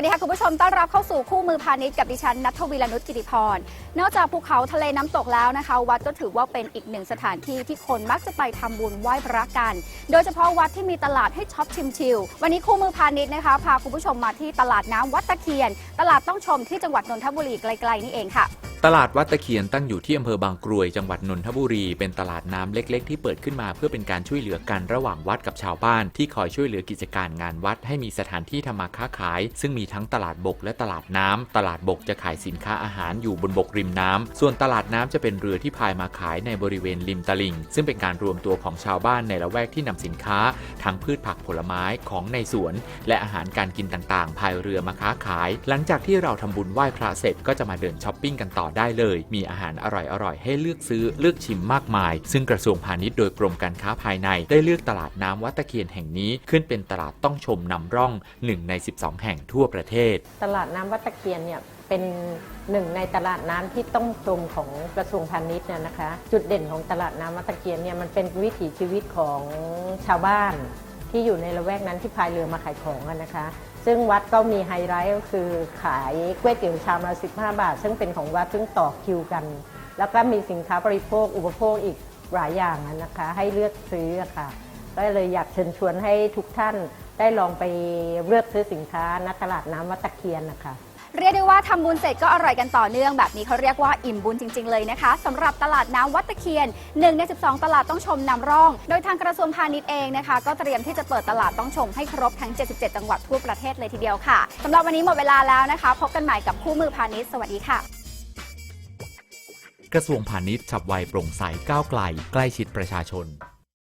วัสดีค่ะ คุณผู้ชมต้อนรับเข้าสู่คู่มือพาณิชย์กับดิฉันนัทวีรนุชกิติพร นอกจากภูเขาทะเลน้ำตกแล้วนะคะ วัดก็ถือว่าเป็นอีกหนึ่งสถานที่ที่คนมักจะไปทำบุญไหว้พระกัน โดยเฉพาะวัดที่มีตลาดให้ช็อปชิมชิล วันนี้คู่มือพาณิชย์นะคะ พาคุณผู้ชมมาที่ตลาดน้ำวัดตะเคียน ตลาดต้องชมที่จังหวัดนนทบุรีไกลๆนี่เองค่ะ ตลาดวัดตะเคียนตั้งอยู่ที่อำเภอบางกรวยจังหวัดนนทบุรี เป็นตลาดน้ำเล็ก ๆ ที่เปิดขึ้นมาเพื่อเป็นการช่วยเหลือกันระหว่างวัดกับชาวบ้าน ที่คอยช่วยเหลือกิจการงานวัดให้มีสถานที่ทำมาค้าขาย ซึ่งมีทั้งตลาดบกและตลาดน้ำตลาดบกจะขายสินค้าอาหารอยู่บนบกริมน้ำส่วนตลาดน้ำจะเป็นเรือที่พายมาขายในบริเวณริมตลิ่ง ซึ่งเป็นการรวมตัวของชาวบ้านในละแวกที่นำสินค้าทั้งพืชผักผลไม้ของในสวน และอาหารการกินต่างๆพายเรือมาค้าขาย หลังจากที่เราทำบุญไหว้พระเสร็จก็จะมาเดินช้อปปิ้งกันต่อได้เลย มีอาหารอร่อยๆ ให้เลือกซื้อเลือกชิมมากมาย ซึ่งกระทรวงพาณิชย์โดยกรมการค้าภายในได้เลือกตลาดน้ำวัดตะเคียนแห่งนี้ขึ้นเป็นตลาดต้องชมนำร่องหนึ่งใน 12 แห่งทั่วประเทศ ตลาดน้ำวัดตะเคียนเนี่ยเป็นหนึ่งในตลาดน้ำที่ต้องชมของกระทรวงพาณิชย์เนี่ยนะคะ จุดเด่นของตลาดน้ำวัดตะเคียนเนี่ยมันเป็นวิถีชีวิตของชาวบ้านที่อยู่ในละแวกนั้นที่พายเรือมาขายของนะคะ ซึ่งวัดก็มีไฮไลท์ก็คือขายก๋วยเตี๋ยวชามละ15 บาท ซึ่งเป็นของวัดซึ่งต่อคิวกัน แล้วก็มีสินค้าบริโภคอุปโภคอีกหลายอย่างนะคะ ให้เลือกซื้อค่ะก็เลยอยากเชิญชวนให้ทุกท่านได้ลองไปเลือกซื้อสินค้าณตลาดน้ำวัดตะเคียนนะคะ เรียกได้ว่าทำบุญเสร็จก็อร่อยกันต่อเนื่องแบบนี้เขาเรียกว่าอิ่มบุญจริง ๆ เลยนะคะสำหรับตลาดน้ำวัดตะเคียน1ใน12 ตลาดต้องชมนำร่อง โดยทางกระทรวงพาณิชย์เองนะคะ ก็เตรียมที่จะเปิดตลาดต้องชมให้ครบทั้ง 77 จังหวัดทั่วประเทศเลยทีเดียวค่ะสำหรับวันนี้หมดเวลาแล้วนะคะ พบกันใหม่กับคู่มือพาณิชย์สวัสดีค่ะกระทรวงพาณิชย์ฉับไวโปร่งใสก้าวไกล ใกล้ชิดประชาชน